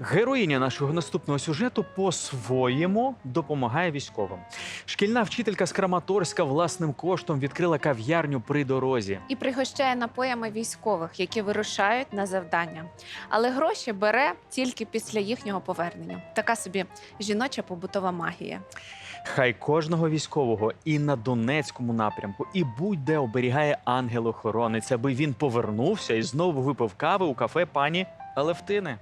Героїня нашого наступного сюжету по-своєму допомагає військовим. Шкільна вчителька з Краматорська власним коштом відкрила кав'ярню при дорозі. і пригощає напоями військових, які вирушають на завдання. Але гроші бере тільки після їхнього повернення. Така собі жіноча побутова магія. Хай кожного військового і на Донецькому напрямку, і будь-де оберігає ангел-охоронець, аби він повернувся і знову випив кави у кафе пані Алевтини.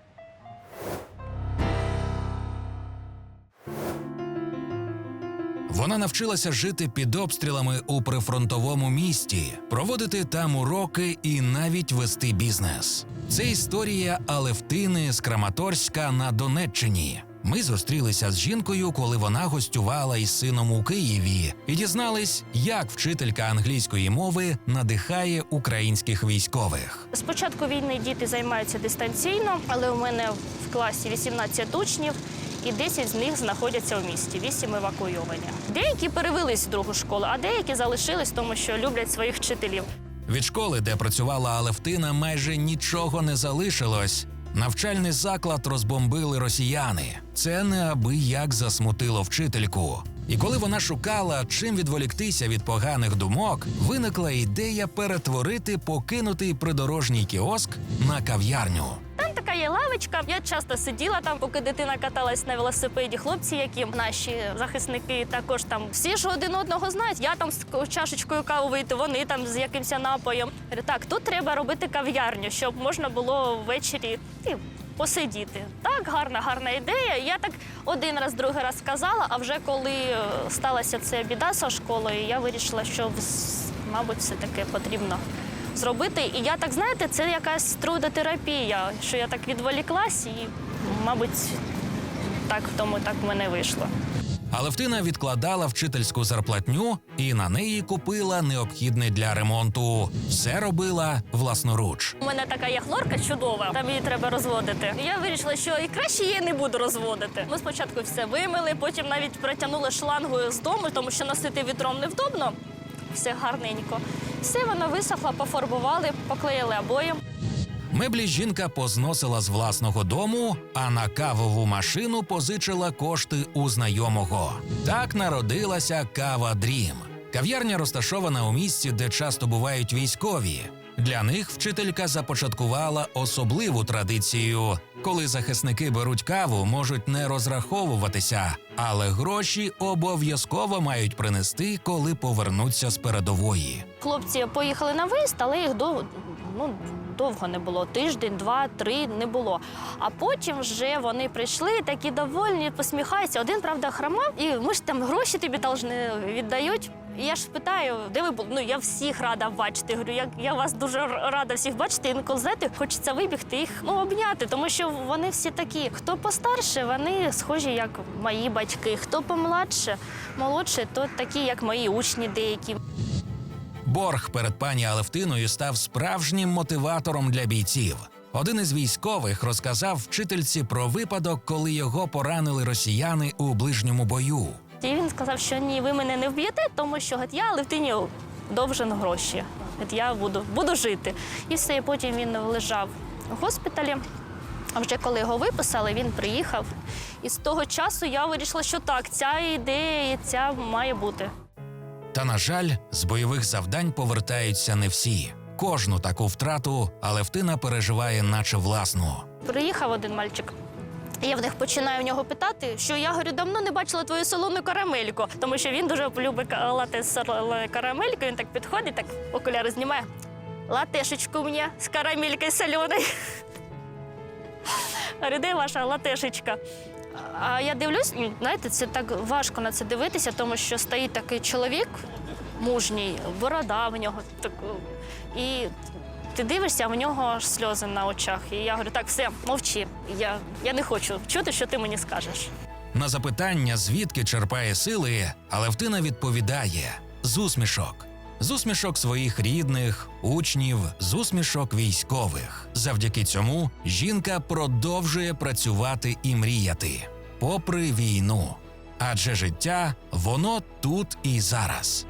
Вона навчилася жити під обстрілами у прифронтовому місті, проводити там уроки і навіть вести бізнес. Це історія Алевтини з Краматорська на Донеччині. Ми зустрілися з жінкою, коли вона гостювала із сином у Києві, і дізнались, як вчителька англійської мови надихає українських військових. З початку війни діти займаються дистанційно, але у мене в класі 18 учнів. І 10 з них знаходяться в місті, 8 евакуйовані. Деякі перевелись в другу школу, а деякі залишились, тому що люблять своїх вчителів. Від школи, де працювала Алевтина, майже нічого не залишилось. Навчальний заклад розбомбили росіяни. Це неабияк засмутило вчительку. І коли вона шукала, чим відволіктися від поганих думок, виникла ідея перетворити покинутий придорожній кіоск на кав'ярню. Така є лавочка. Я часто сиділа там, поки дитина каталась на велосипеді. Хлопці, які наші захисники, також там всі ж один одного знають. Я там з чашечкою кави вийти, вони там з якимось напоєм. Так, тут треба робити кав'ярню, щоб можна було ввечері ти, посидіти. Так, гарна, гарна ідея. Я так один раз, другий раз сказала. А вже коли е, сталася ця біда зі школою, я вирішила, що мабуть, все таки потрібно зробити. І я так, знаєте, це якась трудотерапія, що я так відволіклась і, мабуть, так в тому так в мене вийшло. Алевтина відкладала вчительську зарплатню і на неї купила необхідне для ремонту. Все робила власноруч. У мене така є хлорка чудова, там її треба розводити. Я вирішила, що і краще її не буду розводити. Ми спочатку все вимили, потім навіть протягнули шлангою з дому, тому що носити вітром невдобно. Все гарненько. Все воно висохло, пофарбували, поклеїли обоєм. Меблі жінка позносила з власного дому, а на кавову машину позичила кошти у знайомого. Так народилася Кава Дрім. Кав'ярня розташована у місці, де часто бувають військові. Для них вчителька започаткувала особливу традицію. Коли захисники беруть каву, можуть не розраховуватися, але гроші обов'язково мають принести, коли повернуться з передової. Хлопці поїхали на виїзд, але їх довго, ну, довго не було. Тиждень, два, три не було. А потім вже вони прийшли, такі довольні, посміхаються. Один, правда, хромав, і ми ж там гроші тобі должны віддають. І я ж питаю, де ви були? Ну я всіх рада бачити. Говорю, я, я вас дуже рада всіх бачити. Інколи знаєте, хочеться вибігти їх ну, обняти, тому що вони всі такі. Хто постарше, вони схожі, як мої батьки. Хто помладше, молодше, то такі, як мої учні деякі. Борг перед пані Алевтиною став справжнім мотиватором для бійців. Один із військових розказав вчительці про випадок, коли його поранили росіяни у ближньому бою. І він сказав, що ні, ви мене не вб'єте, тому що я Левтині довжен гроші. Я буду, буду жити. І все, і потім він лежав у госпіталі. А вже коли його виписали, він приїхав. І з того часу я вирішила, що так, ця ідея ця має бути. Та на жаль, з бойових завдань повертаються не всі. Кожну таку втрату Алевтина переживає, наче власну. Приїхав один мальчик. І я в них починаю в нього питати, що я говорю, давно не бачила твою солону карамельку, тому що він дуже любить лате з карамелькою. Він так підходить, так окуляри знімає. Латешечку мені з карамелькою соленою. Де ваша латешечка? А я дивлюсь, знаєте, це так важко на це дивитися, тому що стоїть такий чоловік мужній, борода в нього. Так, і ти дивишся, а в нього аж сльози на очах. І я говорю, так, все, мовчи. Я, я не хочу чути, що ти мені скажеш. На запитання, звідки черпає сили, Алевтина відповідає з усмішок. З усмішок своїх рідних, учнів, з усмішок військових. Завдяки цьому жінка продовжує працювати і мріяти, попри війну. Адже життя воно тут і зараз.